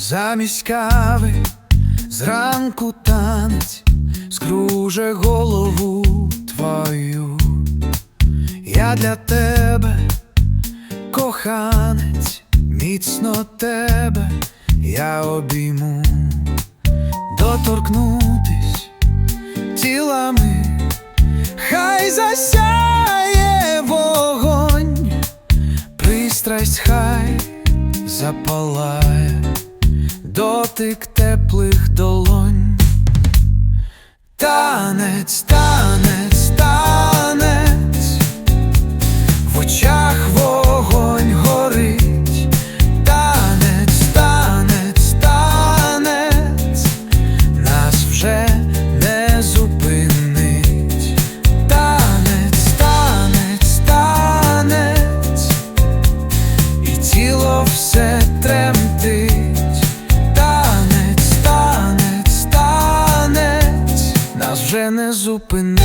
Замість кави зранку танець скруже голову твою. Я для тебе коханець, міцно тебе я обійму, доторкнутись тілами, хай засяє вогонь, пристрасть хай запалає, дотик теплих долонь. Танець, танець, танець, в очах вогонь горить, танець, танець, танець, нас вже не зупинить. Танець, танець, танець, і тіло все вже не зупинить.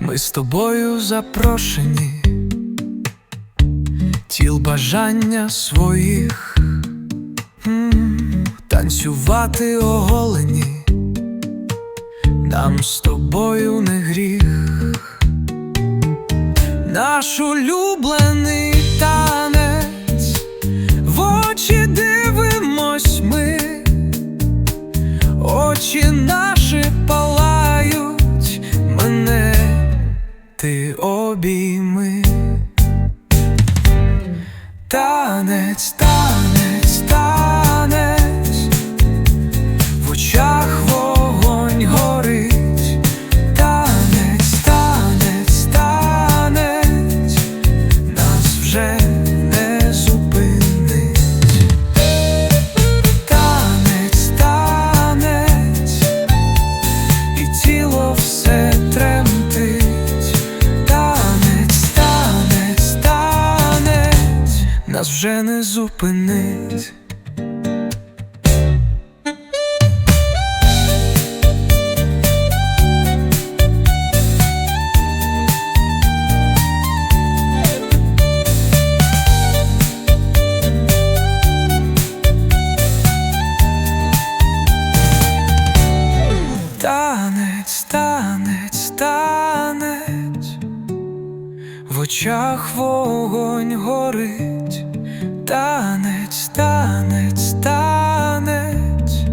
Ми з тобою запрошені, тіл бажання своїх, М, танцювати оголені, нам з тобою не гріх, наш улюблений танець, в очі дивимось ми, очі наші палають мене. Ти обійми. Танець, танець, танець, вже не зупинить. Танець, танець, і тіло все тремтить. Танець, танець, танець, нас вже не зупинить. Очах вогонь горить, танець, танець, танець,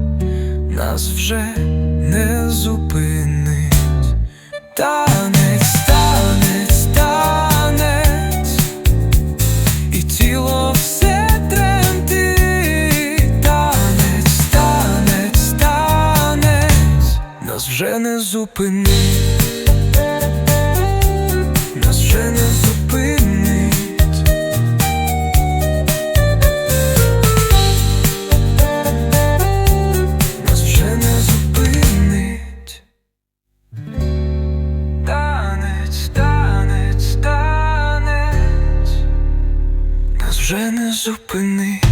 нас вже не зупинить. Танець, танець, танець, і тіло все тремтить. Танець, танець, танець, нас вже не зупинить. Вже не зупинить. Нас вже не зупинить. Танець, танець, танець, нас вже.